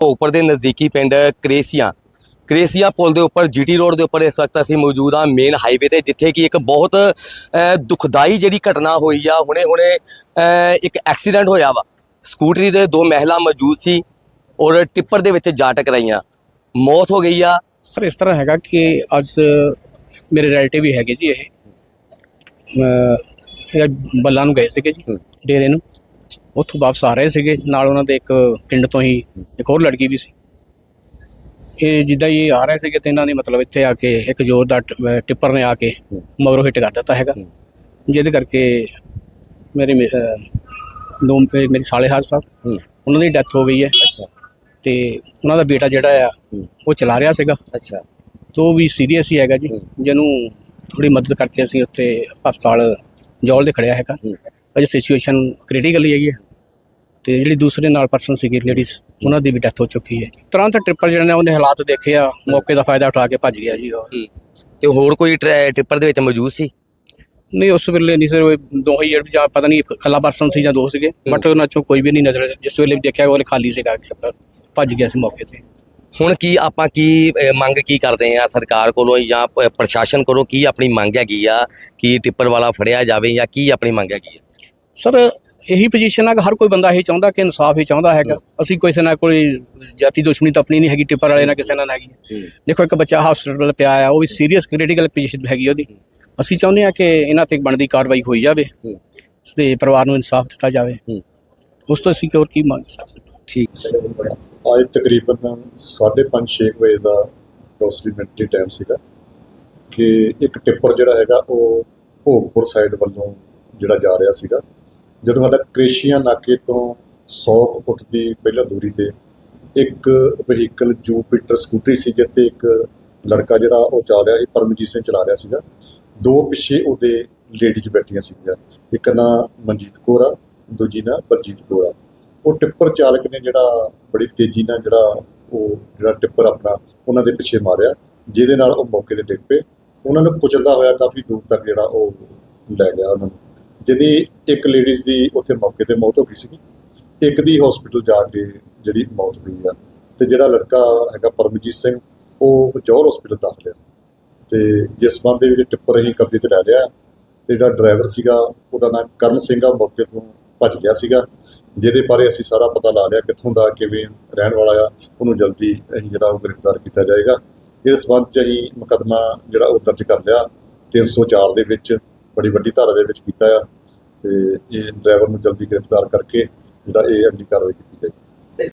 ਭੋਗਪੁਰ ਦੇ ਨਜ਼ਦੀਕੀ ਪਿੰਡ ਕਰੇਸੀਆਂ। ਕਰੇਸੀਆਂ ਪੁਲ ਦੇ ਉੱਪਰ ਜੀਟੀ ਰੋਡ ਦੇ ਉੱਪਰ ਇਸ ਵਕਤ ਅਸੀਂ ਮੌਜੂਦ ਹਾਂ ਮੇਨ ਹਾਈਵੇ ਤੇ ਜਿੱਥੇ ਕਿ ਇੱਕ ਬਹੁਤ ਦੁਖਦਾਈ ਜਿਹੜੀ ਘਟਨਾ ਹੋਈ ਆ ਹੁਣੇ ਹੁਣੇ ਅ, ਇੱਕ ਐਕਸੀਡੈਂਟ ਹੋਇਆ ਵਾ। ਸਕੂਟਰੀ ਦੇ ਦੋ ਮਹਿਲਾ ਮੌਜੂਦ ਸੀ ਔਰ ਟਿੱਪਰ ਦੇ ਵਿੱਚ ਜਾ ਟਕਰਾਈਆਂ। ਮੌਤ ਹੋ ਗਈ ਆ। ਸਰ ਇਸ ਤਰ੍ਹਾਂ ਹੈਗਾ ਕਿ ਅੱਜ ਮੇਰੇ ਰਿਲੇਟਿਵ ਵੀ ਹੈਗੇ ਜੀ ਇਹ। ਬੱਲਾ ਨੂੰ ਗਏ ਸੀਗੇ ਜੀ। ਡੇਰੇ ਨੂੰ। ਉੱਥੋਂ ਵਾਪਸ ਆ ਰਹੇ ਸੀਗੇ ਨਾਲ ਉਹਨਾਂ ਦੇ ਇੱਕ ਪਿੰਡ ਤੋਂ ਹੀ ਇੱਕ ਹੋਰ ਲੜਕੀ ਵੀ ਸੀ ਇਹ ਜਿੱਦਾਂ ਹੀ ਆ ਰਹੇ ਸੀਗੇ ਤੇ ਇਹਨਾਂ ਨੇ ਮਤਲਬ ਇੱਥੇ ਆ ਕੇ ਇੱਕ ਜ਼ੋਰਦਾਰ ਟ- ਟਿੱਪਰ ਨੇ ਆ ਕੇ। ਮਗਰੋਂ ਹਿੱਟ ਕਰ ਦਿੱਤਾ ਹੈਗਾ। ਜਿਹਦੇ ਕਰਕੇ ਮੇਰੇ ਮੇ- ਅਹ ਦੋ ਮੇਰੀ ਸਾਲੇ ਹਾਰ ਸਾਹਿਬ ਹੂੰ। ਉਹਨਾਂ ਦੀ ਡੈਥ ਹੋ ਗਈ ਹੈ ਅੱਛਾ ਤੇ ਉਹਨਾਂ ਦਾ ਬੇਟਾ ਜਿਹੜਾ ਆ ਹੂੰ। ਉਹ ਚਲਾ ਰਿਹਾ ਸੀਗਾ ਅੱਛਾ ਤੋ ਉਹ ਵੀ ਸੀਰੀਅਸ ਹੀ ਹੈਗਾ ਜੀ। ਜਿਹਨੂੰ ਥੋੜੀ ਮਦਦ ਕਰਕੇ ਅਸੀਂ ਉੱਥੇ ਹਸਪਤਾਲ ਜੌਲ ਦੇ ਖੜਿਆ ਹੈਗਾ ਹੂੰ। ਅਜੇ ਸਿਚੁਏਸ਼ਨ ਕ੍ਰਿਟੀਕਲੀ ਹੈਗੀ ਹੈ ਤੇ ਜਿਹੜੀ ਦੂਸਰੇ ਨਾਲ ਪਰਸਨ ਸੀਗੇ ਲੇਡੀਜ਼ ਉਹਨਾਂ ਦੀ ਵੀ ਡੈਥ ਹੋ ਚੁੱਕੀ ਹੈ। ਤੁਰੰਤ ਟ੍ਰਿਪਲ ਜਿਹੜਾ ਨੇ ਉਹਨੇ ਹਾਲਾਤ ਦੇਖੇ ਆ ਮੌਕੇ ਦਾ ਫਾਇਦਾ ਉਠਾ ਕੇ ਭੱਜ ਗਿਆ ਜੀ ਉਹ। ਤੇ ਹੋਰ ਕੋਈ ਟਰੈ- ਟਿੱਪਰ ਦੇ ਵਿੱਚ ਮੌਜੂਦ ਸੀ? ਨਹੀਂ ਉਸ ਵੇਲੇ ਨਹੀਂ ਸਿਰ ਦੋ ਹੀ ਜਾਂ ਪਤਾ ਨਹੀਂ ਇਕੱਲਾ ਪਰਸਨ ਸੀ ਜਾਂ ਦੋ ਸੀਗੇ। ਬਟ ਉਹਨਾਂ ਚੋਂ ਕੋਈ ਵੀ ਨਹੀਂ ਨਜ਼ਰ ਜਿਸ ਵੇਲੇ ਵੀ ਦੇਖਿਆ ਉਹ ਖਾਲੀ ਸੀਗਾ ਟ੍ਰਿਪਲ ਭੱਜ ਗਿਆ ਸੀ ਮੌਕੇ ਤੇ। ਹੁਣ ਕੀ ਆਪਾਂ ਕੀ ਮੰਗ ਕੀ ਕਰਦੇ ਆ ਸਰਕਾਰ ਕੋਲੋਂ ਜਾਂ ਪ੍ਰਸ਼ਾਸਨ ਕੋਲੋਂ? ਕੀ ਆਪਣੀ ਮੰਗ ਹੈਗੀ ਆ ਕਿ ਟਿੱਪਰ ਵਾਲਾ ਫੜਿਆ ਜਾਵੇ ਜਾਂ ਕੀ ਆਪਣੀ ਮੰਗ ਹੈਗੀ ਆ? ਸਰ ਇਹੀ ਪੋਜੀਸ਼ਨ ਹੈ ਕਿ ਹਰ ਕੋਈ ਬੰਦਾ ਇਹੀ ਚਾਹੁੰਦਾ ਕਿ ਇਨਸਾਫ ਹੀ ਚਾਹੁੰਦਾ ਹੈਗਾ। ਅਸੀਂ ਕਿਸੇ ਨਾਲ ਕੋਈ ਜਾਤੀ ਦੁਸ਼ਮਣੀ ਤਾਂ ਆਪਣੀ ਨਹੀਂ ਹੈਗੀ ਟਿੱਪਰ ਵਾਲੇ ਨਾਲ ਕਿਸੇ ਨਾਲ ਹੈਗੀ। ਦੇਖੋ ਇੱਕ ਬੱਚਾ ਹਸਪੀਟਲ ਪਿਆ ਆ ਉਹ ਵੀ ਸੀਰੀਅਸ ਕ੍ਰਿਟੀਕਲ ਪੋਜੀਸ਼ਨ ਹੈਗੀ ਉਹਦੀ। ਅਸੀਂ ਚਾਹੁੰਦੇ ਹਾਂ ਕਿ ਇਹਨਾਂ ਤੇ ਬਣਦੀ ਕਾਰਵਾਈ ਹੋਈ ਜਾਵੇ ਦੇ ਪਰਿਵਾਰ ਨੂੰ ਇਨਸਾਫ ਦਿੱਤਾ ਜਾਵੇ। ਉਸ ਤੋਂ ਅਸੀਂ ਹੋਰ ਕੀ ਮੰਗ ਸਕਦੇ ਹਾਂ? ਠੀਕ। ਅੱਜ ਤਕਰੀਬਨ 5:30 ਵਜੇ ਦਾ ਅਪਰੋਕਸੀਮੇਟਲੀ ਟਾਈਮ ਸੀਗਾ ਕਿ ਇੱਕ ਟਿੱਪਰ ਜਿਹੜਾ ਹੈਗਾ ਉਹ ਭੋਗਪੁਰ ਸਾਈਡ ਵੱਲੋਂ ਜਿਹੜਾ ਜਾ ਰਿਹਾ ਸੀਗਾ। ਜਦੋਂ ਸਾਡਾ ਕ੍ਰੇਸ਼ੀਆਂ ਨਾਕੇ ਤੋਂ 100 ਕੁ ਫੁੱਟ ਦੀ ਪਹਿਲਾਂ ਦੂਰੀ ਤੇ ਇੱਕ ਵਹੀਕਲ ਜੂਪੀਟਰ ਸਕੂਟਰੀ ਸੀਗੇ ਤੇ ਇੱਕ ਲੜਕਾ ਜਿਹੜਾ ਉਹ ਚਲਾ ਰਿਹਾ ਸੀ, ਪਰਮਜੀਤ ਸਿੰਘ ਚਲਾ ਰਿਹਾ ਸੀਗਾ। ਦੋ ਪਿੱਛੇ ਉਹਦੇ ਲੇਡੀਜ਼ ਬੈਠੀਆਂ ਸੀਗੀਆਂ, ਇੱਕ ਨਾ ਮਨਜੀਤ ਕੌਰ ਆ, ਦੂਜੀ ਨਾ ਬਲਜੀਤ ਕੌਰ ਆ। ਉਹ ਟਿੱਪਰ ਚਾਲਕ ਨੇ ਜਿਹੜਾ ਬੜੀ ਤੇਜ਼ੀ ਨਾਲ ਜਿਹੜਾ ਉਹ ਜਿਹੜਾ ਟਿੱਪਰ ਆਪਣਾ ਉਹਨਾਂ ਦੇ ਪਿੱਛੇ ਮਾਰਿਆ, ਜਿਹਦੇ ਨਾਲ ਉਹ ਮੌਕੇ ਤੇ ਡਿੱਗ ਪਏ। ਉਹਨਾਂ ਨੂੰ ਕੁਚਲਦਾ ਹੋਇਆ ਕਾਫੀ ਦੂਰ ਤੱਕ ਜਿਹੜਾ ਉਹ ਲੈ ਗਿਆ ਉਹਨਾਂ ਨੂੰ। ਜਿਹਦੀ ਇੱਕ ਲੇਡੀਜ਼ ਦੀ ਉੱਥੇ ਮੌਕੇ ਤੇ ਮੌਤ ਹੋ ਗਈ ਸੀਗੀ, ਇੱਕ ਦੀ ਹਸਪੀਟਲ ਜਾ ਕੇ ਜਿਹੜੀ ਮੌਤ ਹੋਈ ਆ। ਤੇ ਜਿਹੜਾ ਲੜਕਾ ਹੈਗਾ ਪਰਮਜੀਤ ਸਿੰਘ, ਉਹ ਜੌਹਰ ਹਸਪੀਟਲ ਦਾਖਲ ਆ। ਤੇ ਜਿਸ ਸੰਬੰਧ ਦੇ ਵਿੱਚ ਟਿੱਪਰ ਅਸੀਂ ਕਬਜ਼ੇ ਤੇ ਲੈ ਲਿਆ। ਤੇ ਜਿਹੜਾ ਡਰਾਈਵਰ ਸੀਗਾ, ਉਹਦਾ ਨਾਮ ਕਰਨ ਸਿੰਘ ਆ, ਮੌਕੇ ਤੋਂ ਭੱਜ ਗਿਆ ਸੀਗਾ। ਜਿਹਦੇ ਬਾਰੇ ਅਸੀਂ ਸਾਰਾ ਪਤਾ ਲਾ ਲਿਆ, ਕਿੱਥੋਂ ਦਾ, ਕਿਵੇਂ ਰਹਿਣ ਵਾਲਾ ਆ, ਉਹਨੂੰ ਜਲਦੀ ਅਸੀਂ ਜਿਹੜਾ ਉਹ ਗ੍ਰਿਫਤਾਰ ਕੀਤਾ ਜਾਏਗਾ। ਇਸ ਸੰਬੰਧ ਚ ਅਸੀਂ ਮੁਕੱਦਮਾ ਜਿਹੜਾ ਉਹ ਦਰਜ ਕਰ ਲਿਆ 304 ਦੇ ਵਿੱਚ। ਬੜੀ ਵੱਡੀ ਧਾਰਾ ਦੇ ਵਿੱਚ ਕੀਤਾ ਆ ਤੇ ਇਹ ਡਰਾਈਵਰ ਨੂੰ ਜਲਦੀ ਗ੍ਰਿਫਤਾਰ ਕਰਕੇ ਜਿਹੜਾ ਇਹ ਅਗਲੀ ਕਾਰਵਾਈ ਕੀਤੀ ਜਾਏਗੀ।